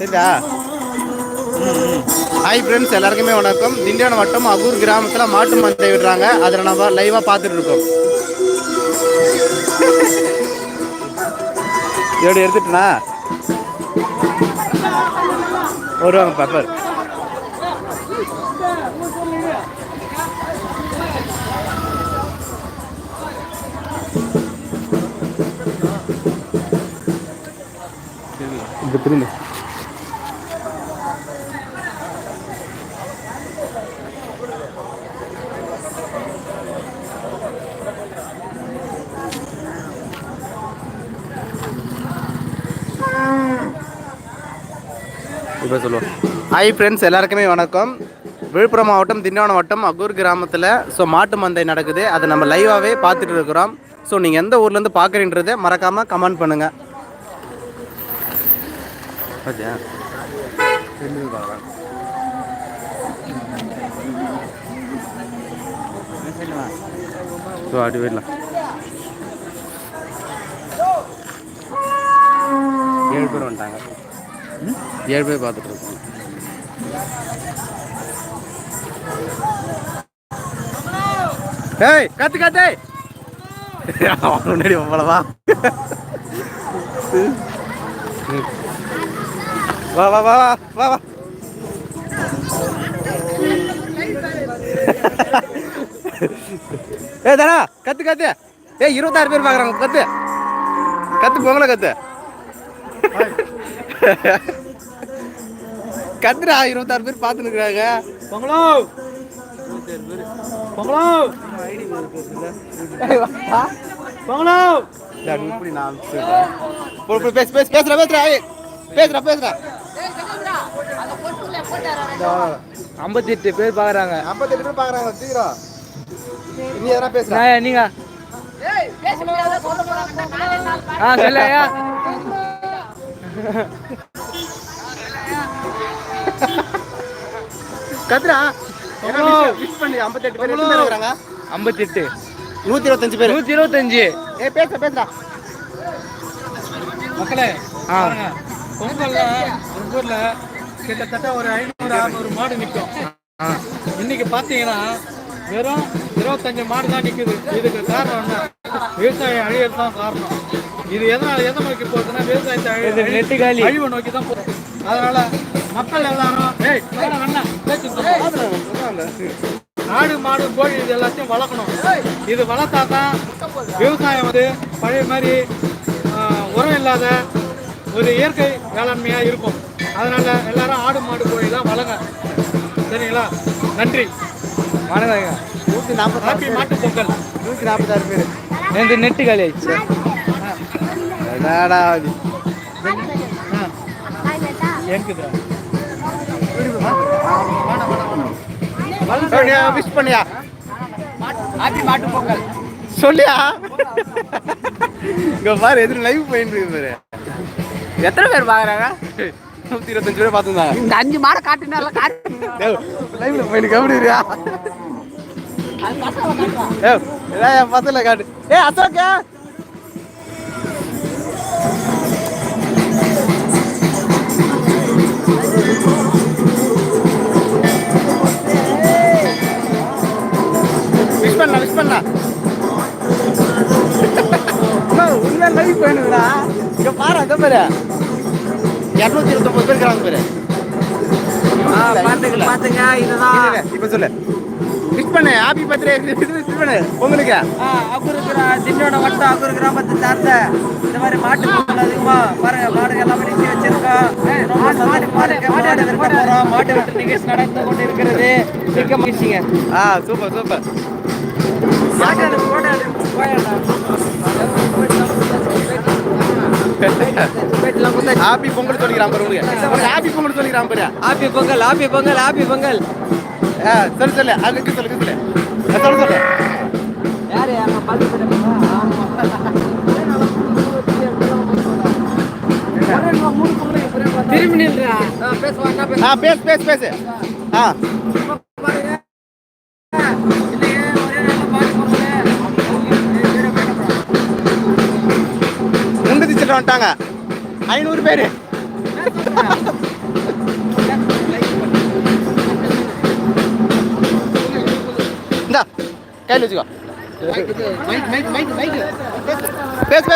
சரிதா hi friends எல்லாருக்குமே வணக்கம். திண்டியான வட்டம் அகூர் கிராமத்தில் மாட்டு மந்தை விடுறாங்க. அதில் நம்ம லைவாக பார்த்துட்டு இருக்கோம். எப்படி எடுத்துட்டுனா? வருவாங்க பேப்பர் இது திரும்ப இப்போ சொல்லுவோம். ஹாய் ஃப்ரெண்ட்ஸ் எல்லாருக்குமே வணக்கம். விழுப்புரம் மாவட்டம் திண்டவன வட்டம் அகூர் கிராமத்தில் ஸோ மாட்டு மந்தை நடக்குது. அதை நம்ம லைவாகவே பார்த்துட்டு இருக்கிறோம். ஸோ நீங்கள் எந்த ஊர்லேருந்து பார்க்குறீன்றதை மறக்காமல் கமெண்ட் பண்ணுங்கள் ஸோ அப்படி போயிடலாம் ஏழு பேர் வந்துட்டாங்க. ஏழு பேர் பார்த்துட்டு இருக்கோம். ஏய் கத்து கத்து. முன்னாடி போலவா வா. வா வா வா வா வா ஏ தானா கத்து கத்து. ஏய் இருபத்தாறு பேர் பார்க்குறாங்க கத்து. கத்து பொங்கலை கத்து. கத்துடா இருபத்தாறு பேர் பார்த்துனுக்குறாங்க பொங்கலோ பொங்கலோ பொங்கலோ இப்படி நான் பேசு பேசு பேசுறா பேசுறா பேசுறா பேசுறா ஐம்பத்தி எட்டு பேர் பாக்குறாங்க ஐம்பத்தெட்டு பேர் பார்க்குறாங்க சீக்கிரம் நீ எதனா பேசுறா நான் நீங்க ஆ சொல்லையா பண்ணி ஐம்பத்தெட்டு பேர் எத்தனை பேர் இருக்கிறாங்க ஐம்பத்தி எட்டு நூற்றி இருபத்தஞ்சு பேர். நூத்தி இருபத்தஞ்சு ஏ பேசுறா பேசுறா மக்களே ஆ. பொங்கல்ல ஊர்ல கிட்டத்தட்ட ஒரு ஐநூறு அறுநூறு மாடு நிற்கும் இன்னைக்கு பாத்தீங்கன்னா வெறும் இருபத்தஞ்சு மாடு தான் நிக்குது. இதுக்கு காரணம் என்ன? விவசாயம் அழியறது தான் காரணம். இது எதனால எதை நோக்கி போகுதுன்னா விவசாயத்தை அழி-. அழிவை நோக்கி தான் போகுது. அதனால மக்கள் எல்லாரும். ஆடு மாடு கோழி இது எல்லாத்தையும் வளர்க்கணும். இது வளர்த்தா தான் விவசாயம் வந்து பழைய மாதிரி உரம் இல்லாத ஒரு இயற்கை வேளாண்மையாக இருக்கும். அதனால எல்லாரும் ஆடு மாடு கோழி தான் வளங்க. சரிங்களா? நன்றி. வணக்கங்க நூற்றி ஹாப்பி மாட்டு பொங்கல். நூற்றி நாற்பத்தாறு பேர். எந்த நெட்டு காலி ஆயிடுச்சு. என்னடா இது? எனக்குதா பண்ணியா விஷ் பண்ணியா? மாட்டு பொங்கல். சொல்லியா? இங்க பாரு எதிர லைவ் போயிட்டு இருக்கு பாரு. எத்தனை பேர் பாக்குறாங்க? நூத்தி இருபத்தஞ்சு பேர் பார்த்துருந்தாங்க. இந்த அஞ்சு மாடை காட்டுனால காட்டு. லைவ்ல போயிட்டு கவனியா ஏதாவது பத்தல காட்டு. ஏ அசோக்கா. விஷ் பண்ணலாம் விஷ் பண்ணலாம் உண்மையா லைவ் போயிடுங்களா இங்க பாரு அத பாரு. இரநூத்தி இருபத்தொன்பது பேர் இருக்கிறாங்க பாரு. பாத்துங்க பாத்துங்க இதுதான். இப்ப சொல்லு. விஷ் பண்ணு ஹாப்பி பர்த்டே விஷ் பண்ணு உங்களுக்கு அகுரு கிரா திண்டோட வட்டம் அகுரு கிராமத்தை சார்ந்த. இந்த மாதிரி மாட்டு பொங்கல் அதிகமா பாருங்க மாடுகள் எல்லாமே நிறுத்தி வச்சிருக்கோம். மாடு விற்க மாட்டு வெட்டு நிகழ்ச்சி நடந்து கொண்டு இருக்கிறது மிக்க மகிழ்ச்சிங்க. ஆ சூப்பர் சூப்பர். ஹாப்பி பொங்கல் சொல்லிக்கிறான் பாரு உங்களுக்கு ஹாப்பி பொங்கல் சொல்லிக்கிறான் பாரு. Happy Pongal happy Pongal happy Pongal. ஆ, சொல்லு சொல்லு. அதுக்கு சொல்லு சொல்லு. சொல்லு சொல்லு. யாரு யாரும் பாத்து திரும்பி நில்றா. பேசுவாங்க ஆ பேசு பேசு பேசு. ஆ. வந்துட்டாங்க. ஐநூறு பேர். இந்தா கையில் வச்சுக்கோ. பேசு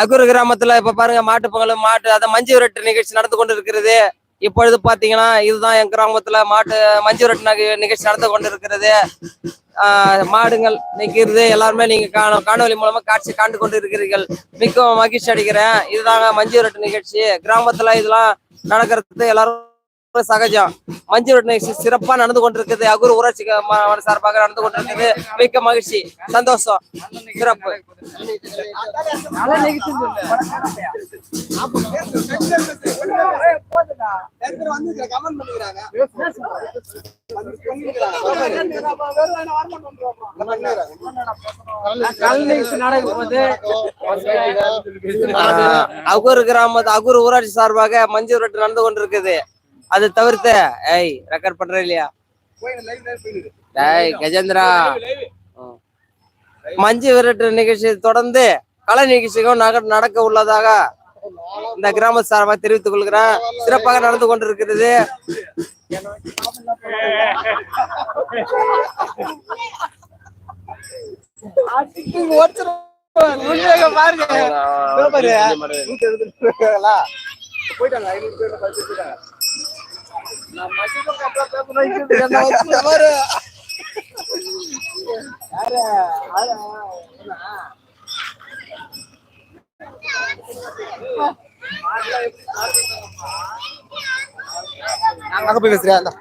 அகுரு கிராமத்துல இப்ப பாருங்க மாட்டு பொங்கல் மாட்டு அத மஞ்சு விரட்டு நிகழ்ச்சி நடந்து கொண்டு இருக்கிறது இப்பொழுது பாத்தீங்கன்னா இதுதான் என் கிராமத்துல மாட்டு மஞ்சு ரட்டு நகை- நிகழ்ச்சி நடந்து கொண்டு இருக்கிறது மாடுங்கள் நிக்கிறது எல்லாருமே நீங்க காண காணொலி மூலமா காட்சி காண்டு கொண்டு இருக்கிறீர்கள் மிக்க மகிழ்ச்சி அடைகிறேன் இதுதாங்க மஞ்சு ரட்டு நிகழ்ச்சி. கிராமத்துல இதெல்லாம் நடக்கிறது எல்லாரும் சகஜம். மஞ்சு நிகழ்ச்சி சிறப்பா நடந்து கொண்டிருக்குது. அகுரு ஊராட்சி சார்பாக நடந்து கொண்டிருக்குது. மிக்க மகிழ்ச்சி. சந்தோஷம். சிறப்பு. அகூர் கிராமத்து அகூர் ஊராட்சி சார்பாக மஞ்சு நடந்து கொண்டிருக்குது. அதை தவிர்த்து ஏய் ரெக்கார்ட் பண்ற இல்லையா டேய் கஜேந்திரா மஞ்சு விரட்டு நிகழ்ச்சி தொடர்ந்து கலை நிகழ்ச்சிகளும் நக- நடக்க உள்ளதாக இந்த கிராம சார்பாக தெரிவித்துக் கொள்கிறேன் சிறப்பாக நடந்து கொண்டிருக்கிறது அங்கே போய் பேசுறியா. என்ன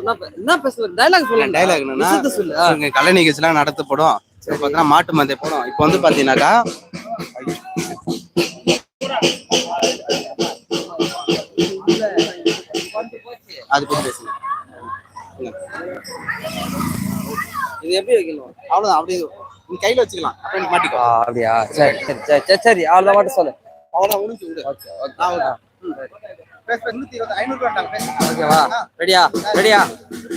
என்ன- என்ன பேசுற? டைலாக் சொல்லுங்க டைலாக் சொல்லு. கலை நிகழ்ச்சிலாம் நடத்தப்படும். சரி பார்த்தீங்கன்னா மாட்டு மந்தை போடும். இப்போ வந்து பார்த்தீங்கன்னாக்கா அது பத்தி பேசுங்க. இது எப்படி வைக்கணும்? அவ்வளோதான் அப்படியே நீ கையில் வச்சுக்கலாம். அப்படியே மாட்டிக்கோ. ஆ, அப்படியா? சரி சரி சரி சரி சரி. அவ்வளோ மட்டும் சொல்லு. அவ்வளோதான் முடிஞ்சு விடு. Okay okay. ஓகேவா? ரெடியா? ரெடியா?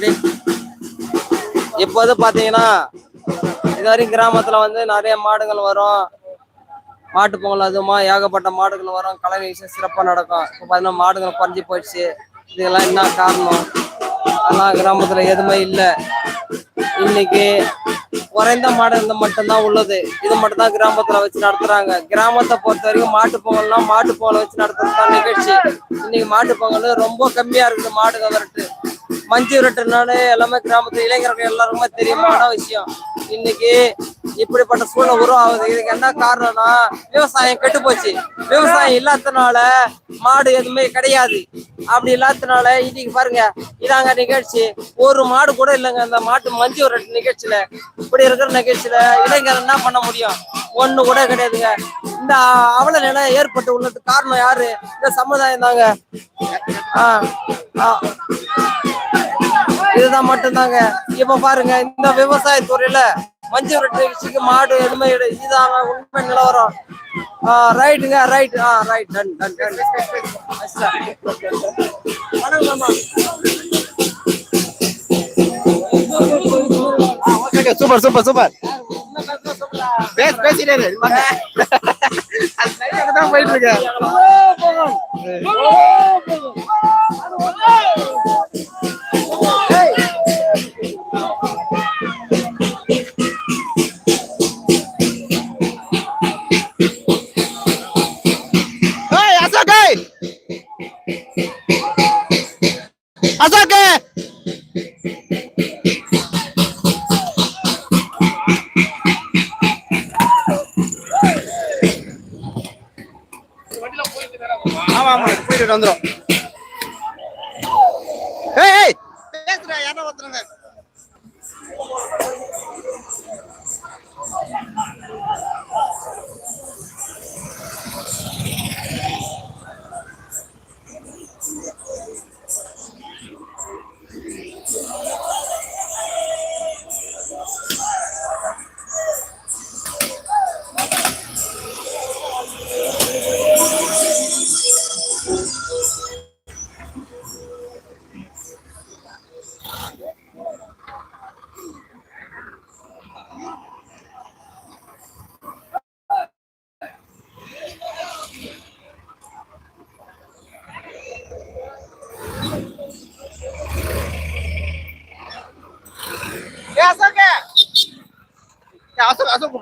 ரெடி. இப்போது பார்த்தீங்கன்னா இது வரைக்கும் கிராமத்தில் வந்து நிறைய மாடுகள் வரும். மாட்டு பொங்கல் அதுவுமா ஏகப்பட்ட மாடுகள் வரும். கலை நிகழ்ச்சி சிறப்பாக நடக்கும். இப்போ பார்த்தீங்கன்னா மாடுகள் குறைஞ்சி போயிடுச்சு. இதெல்லாம் என்ன காரணம்? ஆனால் கிராமத்தில் எதுவுமே இல்லை. இன்னைக்கு குறைந்த மாடுகள் மட்டும்தான் உள்ளது. இது மட்டும் தான் கிராமத்துல வச்சு நடத்துறாங்க. கிராமத்தை பொறுத்த வரைக்கும் மாட்டு பொங்கல்னா மாட்டு பொங்கல் வச்சு நடத்துறது தான் நிகழ்ச்சி. இன்னைக்கு மாட்டு பொங்கல் ரொம்ப கம்மியா இருக்குது மாடு விரட்டு மஞ்சு விரட்டுனாலே எல்லாமே கிராமத்து இளைஞர்கள் எல்லாருக்குமே தெரியுமான விஷயம். இன்னைக்கு இப்படிப்பட்ட சூழ்நிலை உருவாகுது. இதுக்கு என்ன காரணம்னா விவசாயம் கெட்டு போச்சு. விவசாயம் இல்லாதனால மாடு எதுவுமே கிடையாது. அப்படி இல்லாதனால இன்னைக்கு பாருங்க இதாங்க நிகழ்ச்சி. ஒரு மாடு கூட இல்லைங்க இந்த மாட்டு மஞ்சு விரட்டு நிகழ்ச்சியில. இப்படி இருக்கிற நிகழ்ச்சியில இளைஞர் என்ன பண்ண முடியும்? ஒண்ணு கூட கிடையாதுங்க. இந்த அவல நிலை ஏற்பட்டு உள்ளதுக்கு காரணம் யாரு? இந்த சமுதாயம் தாங்க. ஆஹ் ஆஹ் இதுதான் மட்டும்தாங்க. இப்ப பாருங்க இந்த விவசாய துறையில மஞ்சு விரட்டு நிகழ்ச்சிக்கு மாடு எதுவுமே இல்லை. இதாங்க உண்மை நிலவரம். ரைட்டுங்க ரைட் ஆ right done done done super super super. பேசு பேசிட்டே போயிட்டு இருக்கு. அசோக் ஆமா ஆமா போயிட்டு வந்துடும் அசோக்